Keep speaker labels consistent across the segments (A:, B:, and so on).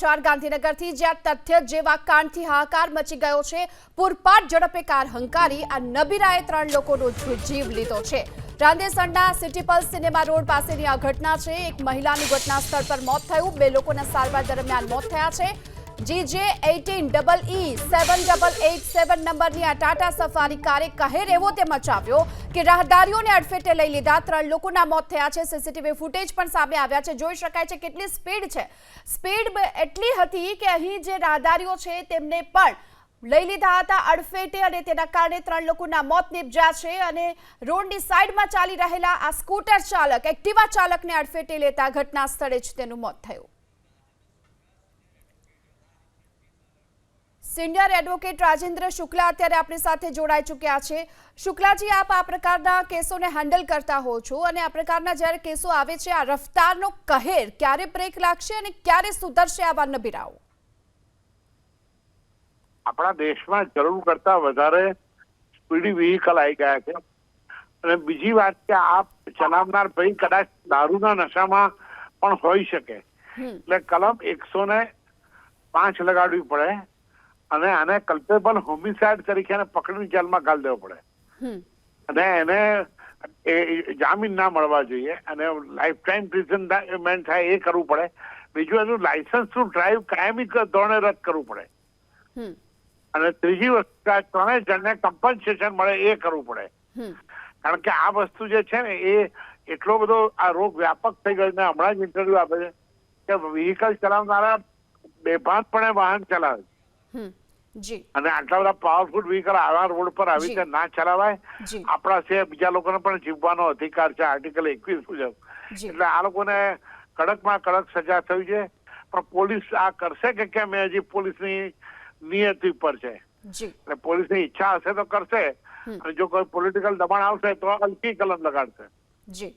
A: ચાર ગાંધીનગરથી જ્યાં તથ્ય જેવા કાંડથી હાહાકાર મચી ગયો છે, પૂરપાટ ઝડપે કાર હંકારી આ નબીરાએ ત્રણ લોકોનો જીવ લીધો છે. રાંદેસરના સિટી પલ્સ સિનેમા રોડ પાસેની આ ઘટના છે. એક મહિલાનું ઘટના સ્થળ પર મોત થયું. બે લોકોના સારવાર દરમિયાન મોત થયા છે. GJ eighteen double E seven double eight seven નંબરની આ ટાટા સફારી કારે કહેર એવો તે મચાવ્યો કે રાહદારીઓને અડફેટે લઈ લીધા. ત્રણ લોકોના મોત થયા છે. સીસીટીવી ફૂટેજ પણ સામે આવ્યા છે. જોઈ શકાય છે કેટલી સ્પીડ છે. સ્પીડ એટલી હતી કે અહીં જે રાહદારીઓ છે તેમને પણ લઈ લીધા હતા અડફેટે અને તેના કારણે ત્રણ લોકોના મોત નિપજ્યા છે અને રોડની સાઈડમાં ચાલી રહેલા આ સ્કૂટર ચાલક, એક્ટિવા ચાલકને અડફેટે લેતા ઘટના સ્થળે જ તેનું મોત થયું. સિનિયર એડવોકેટ રાજેન્દ્ર શુક્લા અત્યારે આપણી સાથે જોડાઈ ચૂક્યા છે. શુક્લાજી આપ આ પ્રકારના કેસોને હેન્ડલ કરતા હો છો અને આ પ્રકારના જ્યારે કેસો આવે છે આ રફતારનો કહેર ક્યારે બ્રેક લાગશે અને ક્યારે સુધરશે આવા નબીરાઓ?
B: આપણા દેશમાં જરૂર કરતા વધારે સ્પીડી વ્હીકલ આવી ગયા છે. અને બીજી વાત કે આ ચલાવનાર ભાઈ કદાચ દારૂના નશામાં પણ હોઈ શકે. એટલે કલમ એકસો ને પાંચ લગાડવી પડે. અને આને કલ્પેબલ હોમિસાઇડ તરીકે એને પકડીને જેલમાં ગાળ દેવો પડે. અને એને એ જામીન ના મળવા જોઈએ અને લાઈફ ટાઈમ પ્રિઝનમેન્ટ થાય એ કરવું પડે. બીજું એનું લાયસન્સ ટુ ડ્રાઈવ કાયમી ધોરણે રદ કરવું પડે. અને ત્રીજી વસ્તુ ત્રણેય જણને કમ્પન્સેશન મળે એ કરવું પડે. કારણ કે આ વસ્તુ જે છે ને એ એટલો બધો આ રોગ વ્યાપક થઈ ગયો ને હમણાં જ ઇન્ટરવ્યુ આપે છે કે વ્હીકલ ચલાવનારા બેભાનપણે વાહન ચલાવે છે. અને આટલા બધા પાવરફુલ વ્હીકલ આવા રોડ પર આવી. રીતે ના ચલાવાય આપણા છે બીજા લોકોને પણ જીવવાનો અધિકાર છે આર્ટિકલ એકવીસ મુજબ. એટલે આ લોકોને કડકમાં કડક સજા થવી છે. પણ પોલીસ આ કરશે કે કેમ એ હજી પોલીસની નિયતિ પર છે? એટલે પોલીસની ઈચ્છા હશે તો કરશે. અને જો કોઈ પોલિટિકલ દબાણ આવશે તો અલકી કલમ લગાડશે.
A: જી.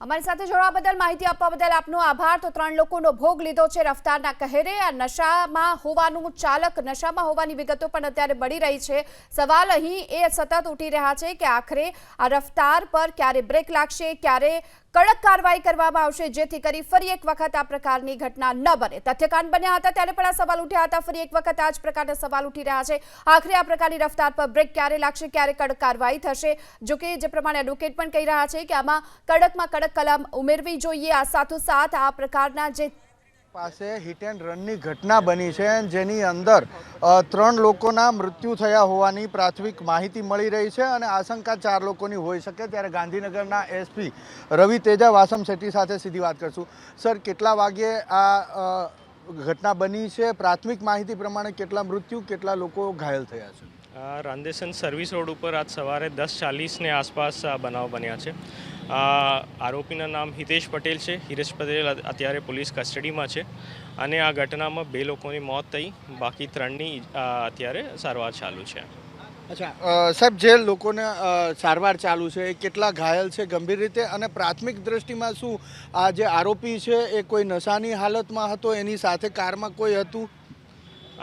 A: અમારી સાથે જોડવા બદલ માહિતી આપવા બદલ આપનો આભાર. તો ત્રણ લોકોનો ભોગ લીધો છે રફતારના કહેરે. આ નશામાં હોવાનું ચાલક નશામાં હોવાની વિગતો પણ અત્યારે મળી રહી છે. સવાલ અહીં એ સતત ઉઠી રહ્યા છે કે આખરે આ રફતાર પર ક્યારે બ્રેક લાગશે, ક્યારે કડક કાર્યવાહી કરવામાં આવશે, જેથી કરી ફરી એક વખત આ પ્રકારની ઘટના ન બને. તથ્યકાંડ બન્યા હતા ત્યારે પણ આ સવાલ ઉઠ્યા હતા. ફરી એક વખત આ જ પ્રકારના સવાલ ઉઠી રહ્યા છે. આખરે આ પ્રકારની રફતાર પર બ્રેક ક્યારે લાગશે, ક્યારે કડક કાર્યવાહી થશે? જો કે જે પ્રમાણે એડવોકેટ પણ કહી રહ્યા છે કે આમાં કડકમાં કડક કલમ ઉમેરવી જોઈએ. આ સાથોસાથ આ પ્રકારના જે
C: પાસે હિટ એન્ડ રનની ઘટના બની છે જેની અંદર ત્રણ લોકોના મૃત્યુ થયા હોવાની પ્રાથમિક માહિતી મળી રહી છે અને આશંકા ચાર લોકોની હોઈ શકે. ત્યારે ગાંધીનગરના એસપી રવિ તેજા વાસમ શેટ્ટી સાથે સીધી વાત કરશું. સર, કેટલા વાગ્યે આ ઘટના બની છે? પ્રાથમિક માહિતી પ્રમાણે કેટલા મૃત્યુ, કેટલા લોકો ઘાયલ થયા છે?
D: રાંદેસન સર્વિસ રોડ ઉપર આજ સવારે દસ ચાલીસને આસપાસ આ બનાવ બન્યા છે. આરોપીના નામ હિતેશ પટેલ છે. હિરેશ પટેલ અત્યારે પોલીસ કસ્ટડીમાં છે અને આ ઘટનામાં બે લોકોની મોત થઈ. બાકી ત્રણની અત્યારે સારવાર ચાલુ છે.
C: અચ્છા સાહેબ જે લોકોને સારવાર ચાલુ છે એ કેટલા ઘાયલ છે ગંભીર રીતે? અને પ્રાથમિક દ્રષ્ટિમાં શું આ જે આરોપી છે એ કોઈ નશાની હાલતમાં હતો? એની સાથે કારમાં કોઈ હતું?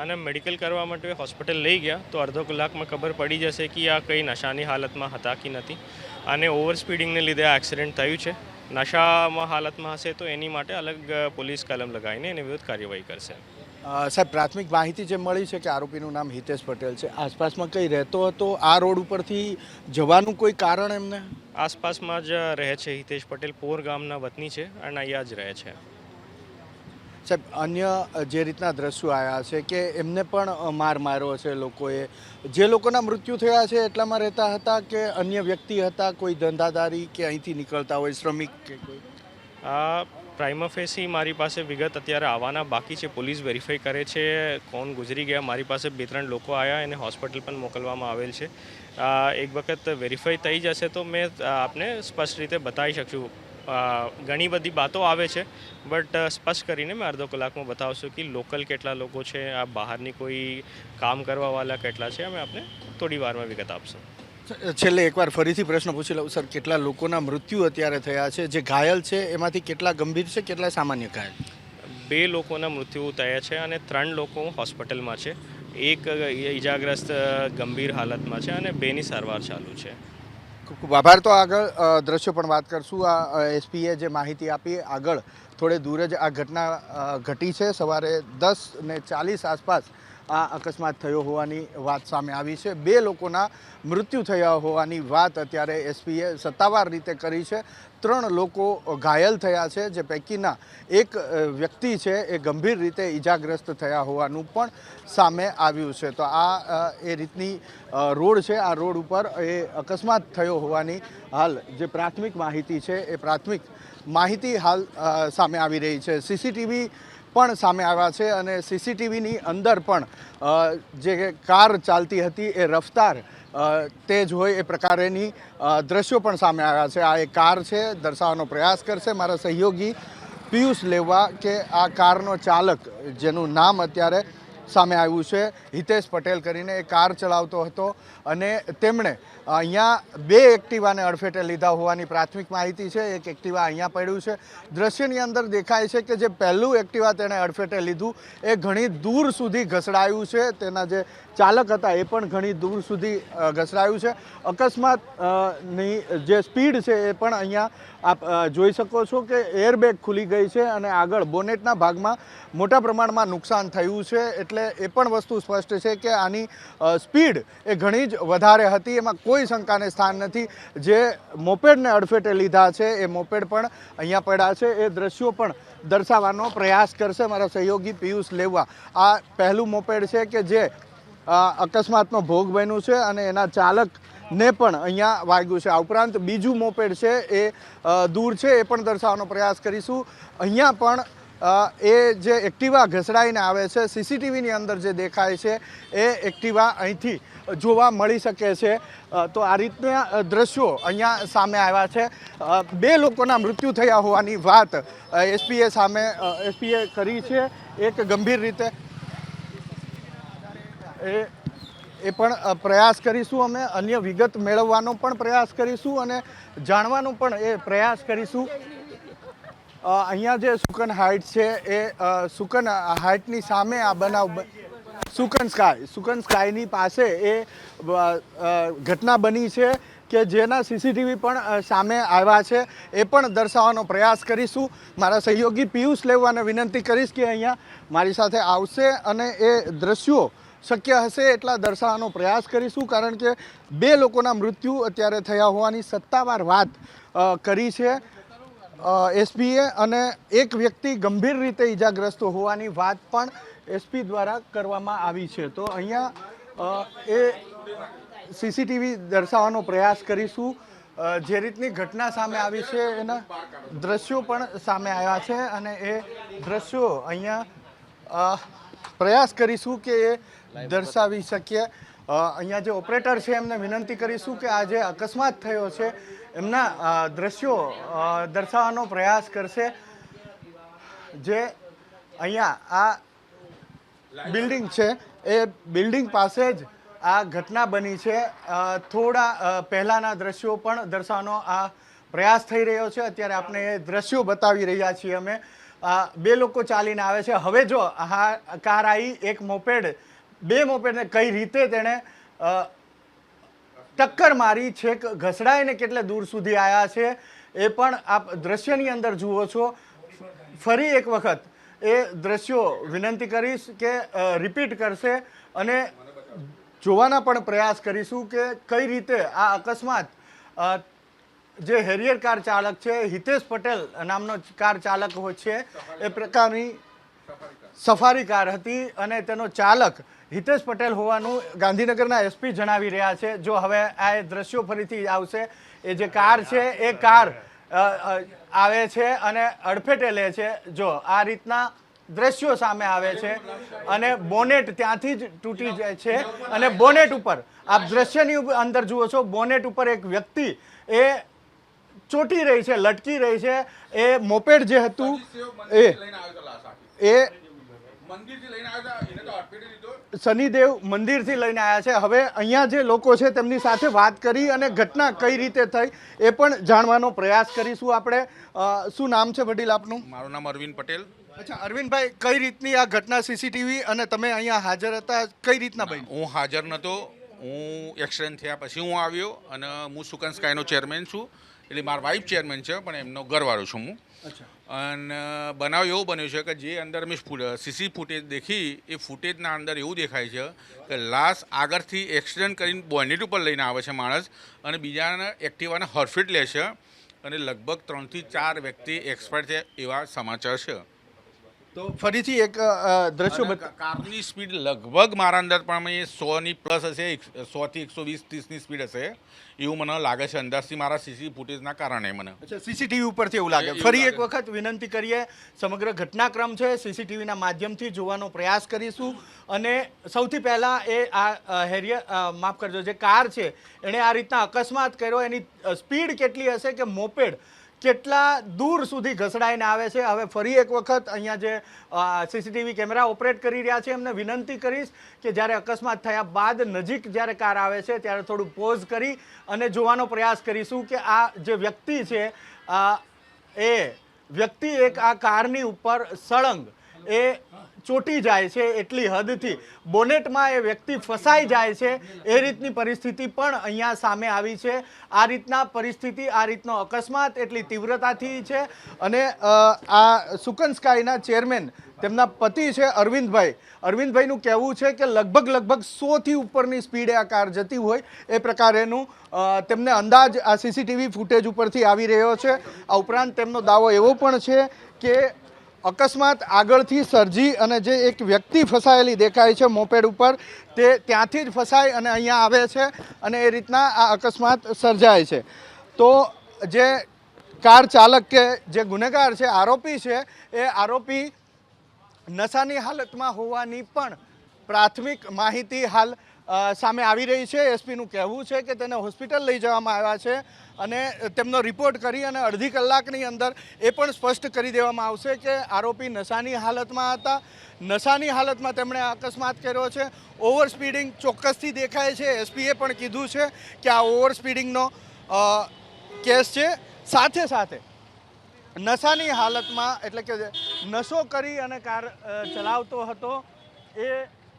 D: અને મેડિકલ કરવા માટે હોસ્પિટલ લઈ ગયા. તો અડધો કલાકમાં ખબર પડી જશે કે આ કઈ નશાની હાલતમાં હતા કે નથી. અને ઓવર સ્પીડિંગને લીધે આ એક્સિડન્ટ થયું છે. નશામાં હાલતમાં હશે તો એની માટે અલગ પોલીસ કલમ લગાવીને એની વિરુદ્ધ કાર્યવાહી કરશે.
C: સાહેબ પ્રાથમિક માહિતી જે મળી છે કે આરોપીનું નામ હિતેશ પટેલ છે. આસપાસમાં કંઈ રહેતો હતો આ રોડ ઉપરથી જવાનું કોઈ કારણ એમને?
D: આસપાસમાં જ રહે છે હિતેશ પટેલ. પોર ગામના વતની છે અને અહીંયા જ રહે છે.
C: સાહેબ, અન્ય જે રીતના દ્રશ્યો આવ્યા છે કે એમને પણ માર માર્યો છે લોકોએ. જે લોકોના મૃત્યુ થયા છે એટલામાં રહેતા હતા કે અન્ય વ્યક્તિ હતા, કોઈ ધંધાદારી કે અહીંથી નીકળતા હોય, શ્રમિક કે કોઈ?
D: આ પ્રાઇમફેસી મારી પાસે વિગત અત્યારે આવવાના બાકી છે. પોલીસ વેરીફાઈ કરે છે કોણ ગુજરી ગયા. મારી પાસે બે ત્રણ લોકો આવ્યા એને હોસ્પિટલ પણ મોકલવામાં આવેલ છે. એક વખત વેરીફાઈ થઈ જશે તો મેં આપને સ્પષ્ટ રીતે બતાવી શકશું ઘણી બધી બાતો આવે છે બટ સ્પષ્ટ કરીને મેં અડધો કલાકમાં બતાવશું કે લોકલ કેટલા લોકો છે આ બહારની કોઈ કામ કરવાવાળા કેટલા છે અમે આપને થોડી વારમાં વિગત આપશું.
C: છેલ્લે એકવાર ફરીથી પ્રશ્ન પૂછી લઉં સર કેટલા લોકોના મૃત્યુ અત્યારે થયા છે જે ઘાયલ છે એમાંથી કેટલા ગંભીર છે કેટલા સામાન્ય ઘાયલ?
D: બે લોકોના મૃત્યુ થયા છે અને ત્રણ લોકો હોસ્પિટલમાં છે. એક ઈજાગ્રસ્ત ગંભીર હાલતમાં છે અને બેની સારવાર ચાલુ છે.
C: ખૂબ ખૂબ આભાર. તો આગળ દ્રશ્યો પણ વાત કરશું. આ એસપીએ જે માહિતી આપી, આગળ થોડે દૂર જ આ ઘટના ઘટી છે. સવારે દસ ને ચાલીસ આસપાસ આ અકસ્માત થયો હોવાની વાત સામે આવી છે. બે લોકોના મૃત્યુ થયા હોવાની વાત અત્યારે એસપીએ સત્તાવાર રીતે કરી છે. ત્રણ લોકો ઘાયલ થયા છે, જે પૈકીના એક વ્યક્તિ છે એ ગંભીર રીતે ઈજાગ્રસ્ત થયા હોવાનું પણ સામે આવ્યું છે. તો આ એ રીતની રોડ છે. આ રોડ ઉપર એ અકસ્માત થયો હોવાની હાલ જે પ્રાથમિક માહિતી છે, એ પ્રાથમિક માહિતી હાલ સામે આવી રહી છે. સીસીટીવી પણ સામે આવ્યા છે અને સીસીટીવીની અંદર પણ જે કાર ચાલતી હતી એ રફતાર તે તેજ હોય એ પ્રકારેની દ્રશ્યો પણ સામે આવ્યા છે. આ એક કાર છે, દર્શાવવાનો પ્રયાસ કરશે મારા સહયોગી પિયુષ લેવા કે આ કારનો ચાલક, જેનું નામ અત્યારે સામે આવ્યું છે. હિતેશ પટેલ કરીને એ કાર ચલાવતો હતો અને તેમણે અહીંયા બે એક્ટિવાને અડફેટે લીધા હોવાની પ્રાથમિક માહિતી છે. એક એક્ટિવા અહીંયા પડ્યું છે. દ્રશ્યની અંદર દેખાય છે કે જે પહેલું એક્ટિવા તેણે અડફેટે લીધું એ ઘણી દૂર સુધી ઘસડાયું છે. તેના જે ચાલક હતા, એ પણ ઘણી દૂર સુધી ઘસરાયું છે. અકસ્માતની જે સ્પીડ છે એ પણ અહીંયા આપ જોઈ શકો છો કે એરબેગ ખુલી ગઈ છે અને આગળ બોનેટના ભાગમાં મોટા પ્રમાણમાં નુકસાન થયું છે. એટલે એ પણ વસ્તુ સ્પષ્ટ છે કે આની સ્પીડ એ ઘણી જ વધારે હતી. એમાં કોઈ શંકાને સ્થાન નથી. જે મોપેડને અડફેટે લીધા છે, એ મોપેડ પણ અહીંયા પડ્યા છે. એ દ્રશ્યો પણ દર્શાવવાનો પ્રયાસ કરશે મારા સહયોગી પિયુષ લેવા. આ પહેલું મોપેડ છે કે જે અકસ્માતનો ભોગ બન્યું છે અને એના ચાલક ને પણ અહીંયા વાગ્યું છે. આ ઉપરાંત બીજું મોપેડ છે એ દૂર છે એ પણ દર્શાવવાનો પ્રયાસ કરીશું. અહીંયા પણ એ જે એક્ટિવા ઘસડાઈને આવે છે, સીસીટીવીની અંદર જે દેખાય છે, એ એક્ટિવા અહીંથી જોવા મળી શકે છે. તો આ રીતના દ્રશ્યો અહીંયા સામે આવ્યા છે. બે લોકોના મૃત્યુ થયા હોવાની વાત એસપીએ સામે એસપીએ કરી છે. એક ગંભીર રીતે એ એ પણ પ્રયાસ કરીશું અમે. અન્ય વિગત મેળવવાનો પણ પ્રયાસ કરીશું અને જાણવાનો પણ એ પ્રયાસ કરીશું. અહીંયા જે સુકન હાઇટ છે એ સુકન હાઇટની સામે આ બનાવ સુકન સ્કાય, સુકન સ્કાયની પાસે એ ઘટના બની છે કે જેના સીસીટીવી પણ સામે આવ્યા છે. એ પણ દર્શાવવાનો પ્રયાસ કરીશું. મારા સહયોગી પિયુષ લેવાને વિનંતી કરીશ કે અહીંયા મારી સાથે આવશે અને એ દ્રશ્યો શક્ય હશે એટલા દર્શાવવાનો પ્રયાસ કરીશું, કારણ કે બે લોકોના મૃત્યુ અત્યારે થયા હોવાની સત્તાવાર વાત કરી છે. એસપીએ અને એક વ્યક્તિ ગંભીર રીતે ઈજાગ્રસ્ત હોવાની વાત પણ એસપી દ્વારા કરવામાં આવી છે. તો અહીંયા એ સીસીટીવી દર્શાવવાનો પ્રયાસ કરીશું. જે રીતની ઘટના સામે આવી છે, એના દ્રશ્યો પણ સામે આવ્યા છે અને એ દ્રશ્યો અહીંયા પ્રયાસ કરીશું કે એ દર્શાવી શકીએ. અહીંયા જે ઓપરેટર છે, એમને વિનંતી કરીશું કે આ જે અકસ્માત થયો છે, એમના દ્રશ્યો દર્શાવવાનો પ્રયાસ કરશે. જે અહીંયા આ બિલ્ડિંગ છે, એ બિલ્ડિંગ પાસે જ આ ઘટના બની છે. થોડા પહેલાંના દ્રશ્યો પણ દર્શાવવાનો આ પ્રયાસ થઈ રહ્યો છે. અત્યારે આપણે એ દ્રશ્યો બતાવી રહ્યા છીએ અમે. બે લોકો ચાલીને આવે છે. હવે જો હા કાર આવી એક મોપેડ બે મોપેડને કઈ રીતે તેણે ટક્કર મારી, છેક ઘસડાઈને કેટલે દૂર સુધી આવ્યા છે, એ પણ આપ દ્રશ્યની અંદર જુઓ છો. ફરી એક વખત એ દ્રશ્યો વિનંતી કરીશ કે રિપીટ કરશે અને જોવાના પણ પ્રયાસ કરીશું કે કઈ રીતે આ અકસ્માત જે હેરિયર કાર ચાલક છે, હિતેશ પટેલ નામનો કાર ચાલક હોય છે, એ પ્રકારની સફારી કાર હતી અને તેનો ચાલક હિતેશ પટેલ હોવાનું ગાંધીનગરના એસપી જણાવી રહ્યા છે. જો હવે આ દ્રશ્યો ફરીથી આવશે, એ જે કાર છે, એ કાર આવે છે અને અડફેટે લે છે. જો, આ રીતના દ્રશ્યો સામે આવે છે અને બોનેટ ત્યાંથી જ તૂટી જાય છે અને બોનેટ ઉપર, આપ દ્રશ્યની અંદર જુઓ છો, બોનેટ ઉપર એક વ્યક્તિ એ ચોટી રહી છે, લટકી રહી છે. એ મોપેડ જે હતું, એ એ
E: મંદિરથી લઈને આવ્યો એને
C: શનિદેવ મંદિરથી લઈને આવ્યા છે. હવે અહીંયા જે લોકો છે તેમની સાથે વાત કરી અને ઘટના કઈ રીતે થઈ એ પણ જાણવાનો પ્રયાસ કરીશું આપણે. શું નામ છે વડીલ આપનું?
E: મારું નામ અરવિંદ પટેલ.
C: અચ્છા અરવિંદભાઈ કઈ રીતની આ ઘટના સીસીટીવી અને તમે અહીંયા હાજર હતા? કઈ રીતના ભાઈ
E: હું હાજર નહોતો હું એક્સિડન્ટ થયા પછી હું આવ્યો અને હું સુકન સ્કાયનો ચેરમેન છું. એટલે મારા વાઇફ ચેરમેન છે પણ એમનો ઘરવાળો છું હું. અને બનાવ એવો બન્યો છે કે જે અંદર મેં સીસી ફૂટેજ દેખી એ ફૂટેજના અંદર એવું દેખાય છે કે લાશ આગળથી એક્સિડન્ટ કરીને બોનેટ ઉપર લઈને આવે છે માણસ અને બીજાના એક્ટિવાને હરફેટ લે છે અને લગભગ ત્રણથી ચાર વ્યક્તિ એક્સપાયર થયા એવા સમાચાર છે.
C: તો ફરીથી એક દ્રશ્ય
E: કારની સ્પીડ લગભગ મારા અંદર પણ સોની પ્લસ હશે સોથી એકસો વીસ ત્રીસની સ્પીડ હશે. એવું મને લાગે છે. અંદાજથી મારા સીસી ફૂટેજના કારણે મને.
C: અચ્છા સીસીટીવી ઉપરથી એવું લાગે. ફરી એક વખત વિનંતી કરીએ સમગ્ર ઘટનાક્રમ છે સીસીટીવીના માધ્યમથી જોવાનો પ્રયાસ કરીશું. અને સૌથી પહેલાં એ આ હેરિય હેરિયર માફ કરજો જે કાર છે એણે આ રીતના અકસ્માત કર્યો. એની સ્પીડ કેટલી હશે કે મોપેડ? કેટલા દૂર સુધી ઘસડાઈને આવે છે? હવે ફરી એક વખત અહીંયા જે સીસીટીવી કેમેરા ઓપરેટ કરી રહ્યા છે, એમને વિનંતી કરીશ કે જ્યારે અકસ્માત થયા બાદ નજીક જ્યારે કાર આવે છે, ત્યારે થોડું પોઝ કરી અને જોવાનો પ્રયાસ કરીશું કે આ જે વ્યક્તિ છે એ વ્યક્તિ એક આ કારની ઉપર સળંગ એ ચોટી જાય છે એટલી હદથી. બોનેટમાં એ વ્યક્તિ ફસાઈ જાય છે. એ રીતની પરિસ્થિતિ પણ અહીંયા સામે આવી છે. આ રીતના પરિસ્થિતિ, આ રીતનો અકસ્માત એટલી તીવ્રતાથી છે. અને આ સુકન સ્કાયના ચેરમેન તેમના પતિ છે અરવિંદભાઈ. અરવિંદભાઈનું કહેવું છે કે લગભગ લગભગ સોથી ઉપરની સ્પીડે આ કાર જતી હોય. એ પ્રકારેનું તેમને અંદાજ આ સીસીટીવી ફૂટેજ ઉપરથી આવી રહ્યો છે. આ ઉપરાંત તેમનો દાવો એવો પણ છે કે અકસ્માત આગળથી સર્જી અને જે એક વ્યક્તિ ફસાયેલી દેખાય છે મોપેડ ઉપર, તે ત્યાંથી જ ફસાય અને અહીંયા આવે છે અને એ રીતના આ અકસ્માત સર્જાય છે. તો જે કાર ચાલક કે જે ગુનેગાર છે, આરોપી છે, એ આરોપી નશાની હાલતમાં હોવાની પણ પ્રાથમિક માહિતી હાલ સામે આવી રહી છે. એસપીનું કહેવું છે કે તેને હોસ્પિટલ લઈ જવામાં આવ્યા છે. અને તેમનો રિપોર્ટ કરી અને અડધી કલાકની અંદર એ પણ સ્પષ્ટ કરી દેવામાં આવશે કે આરોપી નશાની હાલતમાં હતા. નશાની હાલતમાં તેમણે અકસ્માત કર્યો છે. ઓવર સ્પીડિંગ ચોક્કસથી દેખાય છે. એસપીએ પણ કીધું છે કે આ ઓવર સ્પીડિંગનો કેસ છે. સાથે સાથે નશાની હાલતમાં, એટલે કે નશો કરી અને કાર ચલાવતો હતો એ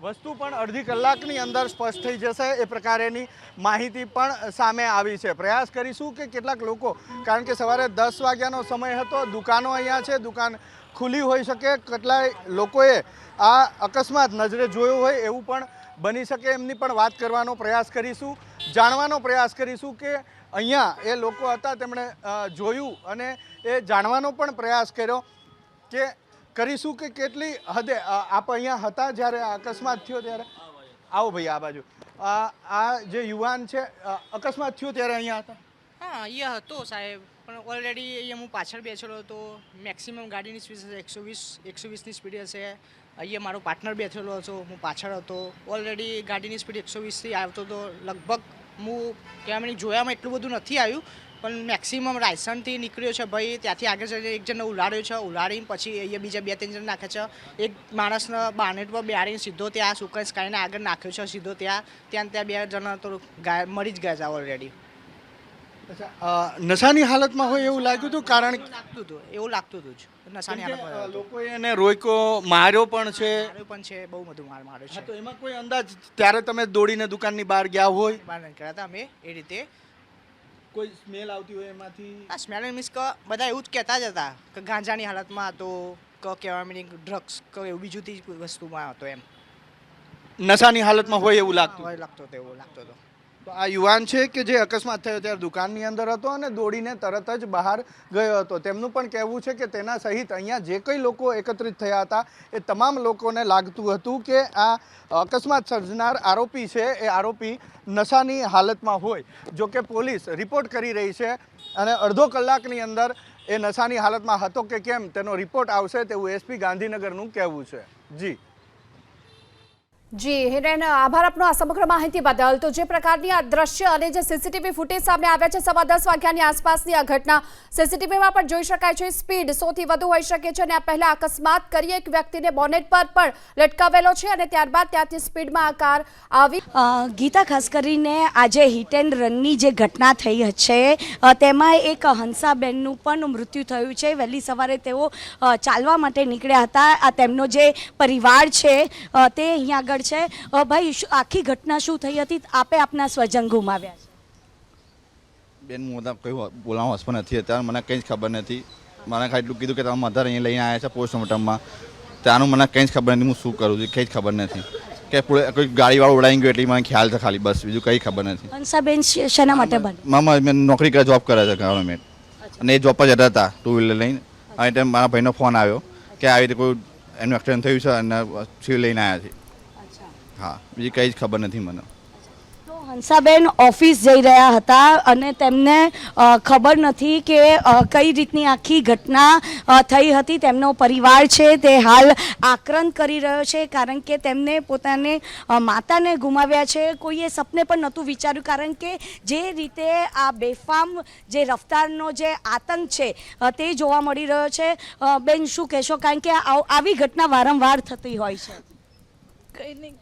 C: વસ્તુ પણ અડધી કલાકની અંદર સ્પષ્ટ થઈ જશે. એ પ્રકારેની માહિતી પણ સામે આવી છે. પ્રયાસ કરીશું કે કેટલાક લોકો, કારણ કે સવારે દસ વાગ્યાનો સમય હતો, દુકાનો અહીંયા છે, દુકાન ખુલ્લી હોઈ શકે, કેટલાય લોકોએ આ અકસ્માત નજરે જોયો હોય એવું પણ બની શકે. એમની પણ વાત કરવાનો પ્રયાસ કરીશું. જાણવાનો પ્રયાસ કરીશું કે અહીંયા એ લોકો હતા, તેમણે જોયું અને એ જાણવાનો પણ પ્રયાસ કર્યો કે કરીશું કે કેટલી હદે? આપ અહીંયા હતા જ્યારે અકસ્માત થયો ત્યારે? આવો ભાઈ, આ બાજુ. આ જે યુવાન છે અકસ્માત થયો ત્યારે અહીંયા હતા?
F: હા, અહીંયા હતો સાહેબ. પણ ઓલરેડી અહીંયા હું પાછળ બેઠેલો હતો. મેક્સિમમ ગાડીની સ્પીડ હશે એકસો વીસ, એકસો વીસની સ્પીડ હશે. અહીંયા મારો પાર્ટનર બેઠેલો હતો, હું પાછળ હતો. ઓલરેડી ગાડીની સ્પીડ એકસો વીસથી આવતો હતો લગભગ હું કહેવાય જોયામાં એટલું બધું નથી આવ્યું પણ મેક્સિમમ રાયસનથી નીકળ્યો છે ભાઈ. ત્યાંથી આગળ જઈને એક જણને ઉલાડ્યો છે. ઉલાડીને પછી અહીંયા બીજા બે ત્રણ જણ નાખે છે. એક માણસને બાનેટ પર બેહાડીને સીધો ત્યાં સુકન સ્કાયને આગળ નાખ્યો છે. સીધો ત્યાં ત્યાં ત્યાં બે જણા તો ગાય મરી જ ગયા છે ઓલરેડી
C: નશાની હાલતમાં હોય એવું લાગ્યું હતું? કારણ
F: કે લાગતું હતું એવું લાગતું હતું જ. નશાની હાલતમાં
C: લોકોએ એને રોયકો માર્યો પણ છે.
F: માર્યો પણ છે બહુ બધું માર માર્યો છે.
C: તો એમાં કોઈ અંદાજ ત્યારે તમે દોડીને દુકાનની બહાર ગયા હોય?
F: બહાર નીકળ્યા હતા અમે એ રીતે.
C: કોઈ સ્મેલ આવતી હોય એમાંથી?
F: આ સ્મેલ મીન્સ કે બધા એવું જ કહેતા જ હતા કે ગાંજાની હાલતમાં હતો કે કહેવા મિનિંગ ડ્રગ્સ કે એવું બીજું જ વસ્તુમાં હતો એમ.
C: નશાની હાલતમાં હોય એવું લાગતું?
F: હોય લાગતો હતો એવું લાગતો હતો.
C: તો આ યુવાન છે કે જે અકસ્માત થયો ત્યારે દુકાનની અંદર હતો અને દોડીને તરત જ બહાર ગયો હતો. તેમનું પણ કહેવું છે કે તેના સહિત અહીંયા જે કંઈ લોકો એકત્રિત થયા હતા એ તમામ લોકોને લાગતું હતું કે આ અકસ્માત સર્જનાર આરોપી છે, એ આરોપી નશાની હાલતમાં હોય. જો કે પોલીસ રિપોર્ટ કરી રહી છે અને અડધો કલાકની અંદર એ નશાની હાલતમાં હતો કે કેમ તેનો રિપોર્ટ આવશે તેવું એસપી ગાંધીનગરનું કહેવું છે. જી.
A: જી, હિરેન, આભાર આપનો આ સમગ્ર માહિતી બદલ. તો જે પ્રકારની આ દ્રશ્ય અને જે સીસીટીવી ફૂટેજ સામે આવ્યા છે, સવા દસ વાગ્યાની આસપાસની આ ઘટના સીસીટીવીમાં પણ જોઈ શકાય છે. સ્પીડ સોથી વધુ હોઈ શકે છે અને આ પહેલા અકસ્માત કરી એક વ્યક્તિને બોનેટ પર પણ લટકાવેલો છે અને ત્યારબાદ ત્યાંથી સ્પીડમાં આ કાર આવી.
G: ગીતા, ખાસ કરીને આજે હિટ એન્ડ રનની જે ઘટના થઈ છે તેમાં એક હંસાબેનનું પણ મૃત્યુ થયું છે. વહેલી સવારે તેઓ ચાલવા માટે નીકળ્યા હતા. તેમનો જે પરિવાર છે તે અહીંયા આગળ છે? ભાઈ આખી ઘટના શું થઈ હતી? આપે આપના સ્વજન ગુમાવ્યા છે.
H: બેન હું બધા કોઈ બોલાવવા હસપો નથી અત્યારે મને કંઈ જ ખબર નથી. મને ખાલી એટલું કીધું કે તમે મધર અહીંયા લઈને આવ્યા છે પોસ્ટમોર્ટમમાં. ત્યાંનું મને કંઈ જ ખબર નથી હું શું કરું છું કંઈ જ ખબર નથી. કે કોઈ ગાડીવાળો ઉડાઈ ગયો એટલે મને ખ્યાલ છે ખાલી બસ બીજું કંઈ ખબર નથી.
G: હંસાબેન શેના માટે
H: મામા મેં નોકરી કરે જોબ કરે છે ગવર્મેન્ટ અને એ જોબ પર જતા હતા ટુ વ્હીલર લઈને. અને મારા ભાઈનો ફોન આવ્યો કે આવી રીતે કોઈ એનું એક્સિડન્ટ થયું છે અને સિવિલ લઈને આવ્યા છે. હા બીજી કંઈ જ ખબર નથી મને.
G: તો હંસાબેન ઓફિસ જઈ રહ્યા હતા અને તેમને ખબર નથી કે કઈ રીતની આખી ઘટના થઈ હતી. તેમનો પરિવાર છે તે હાલ આક્રંદ કરી રહ્યો છે કારણ કે તેમને પોતાને માતાને ગુમાવ્યા છે. કોઈએ સપને પણ નહોતું વિચાર્યું કારણ કે જે રીતે આ બેફામ જે રફતારનો જે આતંક છે તે જોવા મળી રહ્યો છે. બેન શું કહેશો? કારણ કે આવ- આવી ઘટના વારંવાર થતી હોય છે.
I: કંઈ નહીં.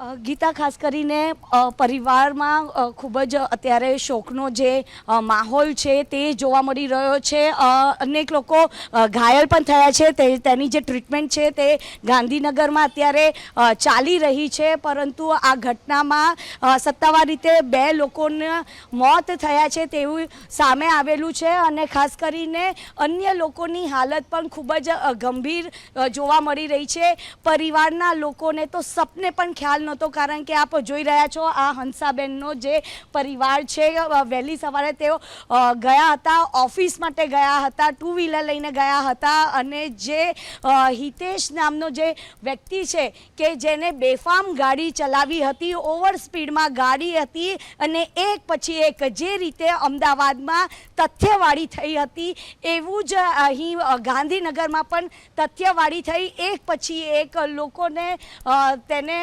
G: ગીતા ખાસ કરીને પરિવારમાં ખૂબ જ અત્યારે શોકનો જે માહોલ છે તે જોવા મળી રહ્યો છે. અનેક લોકો ઘાયલ પણ થયા છે. તે, તેની જે ટ્રીટમેન્ટ છે તે ગાંધીનગરમાં અત્યારે ચાલી રહી છે. પરંતુ આ ઘટનામાં સત્તાવાર રીતે બે લોકોના મોત થયા છે તેવું સામે આવેલું છે અને ખાસ કરીને અન્ય લોકોની હાલત પણ ખૂબ જ ગંભીર જોવા મળી રહી છે. પરિવારના લોકોને તો સપને પણ ખ્યાલ નહોતો કારણ કે આપ જોઈ રહ્યા છો આ હંસાબેનનો જે પરિવાર છે વહેલી સવારે તેઓ ગયા હતા, ઓફિસ માટે ગયા હતા ટુ વ્હીલર લઈને ગયા હતા અને જે હિતેશ નામનો જે વ્યક્તિ છે કે જેને બેફામ ગાડી ચલાવી હતી, ઓવર સ્પીડમાં ગાડી હતી અને એક પછી એક જે રીતે અમદાવાદમાં તથ્યવાળી થઈ હતી, એવું જ અહીં ગાંધીનગરમાં પણ તથ્યવાળી થઈ. એક પછી એક લોકોને તેને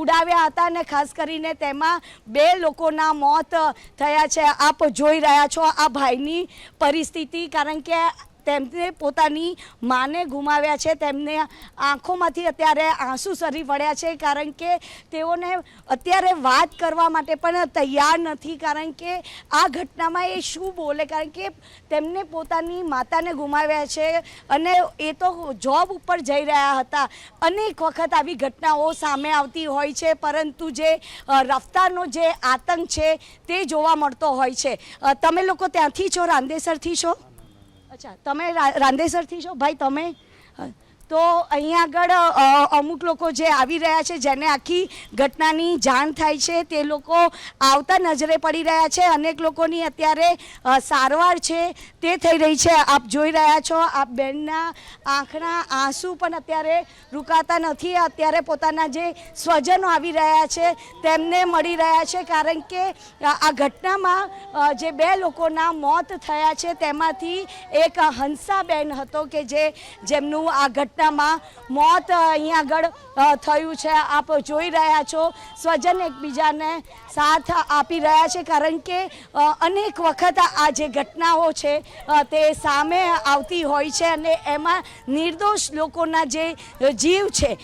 G: ઉડાવ્યા હતા અને ખાસ કરીને તેમાં બે લોકોના મોત થયા છે. આપ જોઈ રહ્યા છો આ ભાઈની પરિસ્થિતિ, કારણ કે તેમને પોતાની માને ગુમાવ્યા છે, તેમને આંખોમાંથી અત્યારે આંસુ સરી પડ્યા છે, કારણ કે તેઓને અત્યારે વાત કરવા માટે પણ તૈયાર નથી, કારણ કે આ ઘટનામાં એ શું બોલે, કારણ કે તેમને પોતાની માતાને ગુમાવ્યા છે અને એ તો જોબ ઉપર જઈ રહ્યા હતા. અનેક વખત આવી ઘટનાઓ સામે આવતી હોય છે, પરંતુ જે રફતારનો જે આતંક છે તે જોવા મળતો હોય છે. તમે લોકો ત્યાંથી છો, રાંદેસરથી છો? અચ્છા તમે રાંદેસરથી છો? ભાઈ તમે તો અહીંયા આગળ અમુક લોકો જે આવી રહ્યા છે, જેને આખી ઘટનાની જાણ થાય છે, તે લોકો આવતા નજરે પડી રહ્યા છે. અનેક લોકોની અત્યારે સારવાર છે, તે થઈ રહી છે. આપ જોઈ રહ્યા છો, આ બેનના આંખના આંસુ પણ અત્યારે રૂકાતા નથી. અત્યારે પોતાના જે સ્વજનો આવી રહ્યા છે, તેમને મળી રહ્યા છે, કારણ કે આ ઘટનામાં જે બે લોકોના મોત થયા છે, તેમાંથી એક હંસાબેન હતો કે જે, જેમનું આ ઘટનામાં મોત અહીંયા આગળ થયું છે. આપ જોઈ રહ્યા છો. સ્વજન એકબીજાને સાથ આપી રહ્યા છે, કારણ કે અનેક વખત આ જે ઘટનાઓ છે તે સામે આવતી હોય છે અને એમાં નિર્દોષ લોકોના જે જીવ છે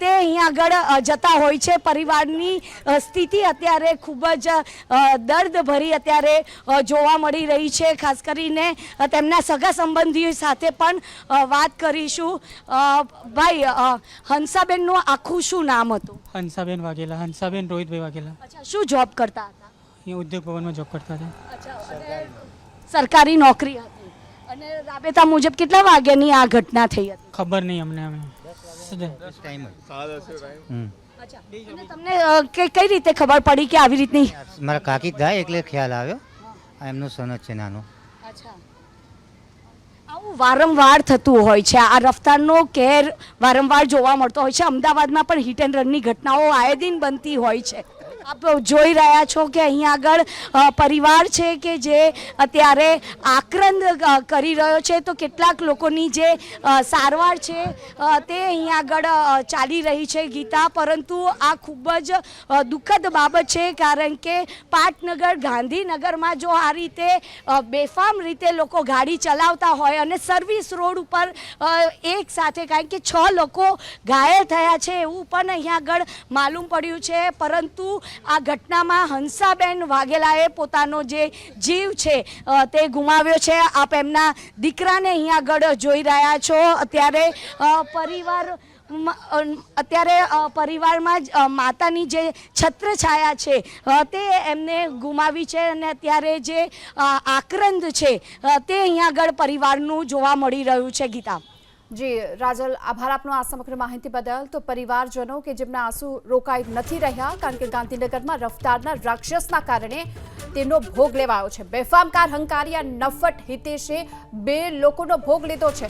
G: તે અહીંયા આગળ જતા હોય છે. પરિવારની સ્થિતિ અત્યારે ખૂબ જ દર્દભરી અત્યારે જોવા મળી રહી છે. ખાસ કરીને તેમના સગા સંબંધીઓ સાથે પણ વાત કરીશું. ભાઈ હંસાબેનનું આખું શું નામ હતું?
J: હંસાબેન વાઘેલા હંસાબેન રોહિતભાઈ વાઘેલા.
G: અચ્છા શું જોબ કરતા હતા?
J: અહીંયા ઉદ્યોગ ભવનમાં જોબ કરતા હતા.
G: સરકારી નોકરી હતી. અને રાબેતા મુજબ કેટલા વાગ્યાની આ ઘટના થઈ હતી?
J: ખબર નહીં અમને અમે.
G: અચ્છા અને તમને કે કઈ રીતે ખબર પડી કે આવી રીતની?
K: મારા કાકી થાય એટલે ખ્યાલ આવ્યો. એમનું એમનો સન જ છે નાનો.
G: વારંવાર થતું હોય છે. આ રફતારનો કેર વારંવાર જોવા મળતો હોય છે. અમદાવાદમાં પણ હિટ એન્ડ રનની ઘટનાઓ આયે દિન બનતી હોય છે. આપ જોઈ રહ્યા છો કે અહીંયા આગળ પરિવાર છે કે જે અત્યારે આક્રંદ કરી રહ્યો છે. તો કેટલાક લોકોની જે સારવાર છે તે અહીંયા આગળ ચાલી રહી છે ગીતા. પરંતુ આ ખૂબ જ દુઃખદ બાબત છે કારણ કે પાટનગર, ગાંધીનગરમાં જો આ રીતે બેફામ રીતે લોકો ગાડી ચલાવતા હોય અને સર્વિસ રોડ ઉપર એક સાથે કારણ કે છ લોકો ઘાયલ થયા છે એવું પણ અહીંયા આગળ માલુમ પડ્યું છે. પરંતુ આ ઘટનામાં હંસાબેન વાઘેલાએ પોતાનો જે જીવ છે તે ગુમાવ્યો છે. આપ એમના દીકરાને અહીંયા આગળ જોઈ રહ્યા છો. અત્યારે પરિવાર અત્યારે પરિવારમાં જ માતાની જે છત્રછાયા છે તે એમને ગુમાવી છે અને અત્યારે જે આક્રંદ છે તે અહીંયા આગળ પરિવારનું જોવા મળી રહ્યું છે, ગીતા.
A: જી, રાજલ, આભાર આપનો આ સમગ્ર માહિતી બદલ. તો પરિવારજનો કે જેમના આંસુ રોકાઈ નથી રહ્યા, કારણ કે ગાંધીનગરમાં રફતારના રાક્ષસના કારણે તેનો ભોગ લેવાયો છે. બેફામકાર હંકારિયા નફટ હિતેશે બે લોકોનો ભોગ લીધો છે.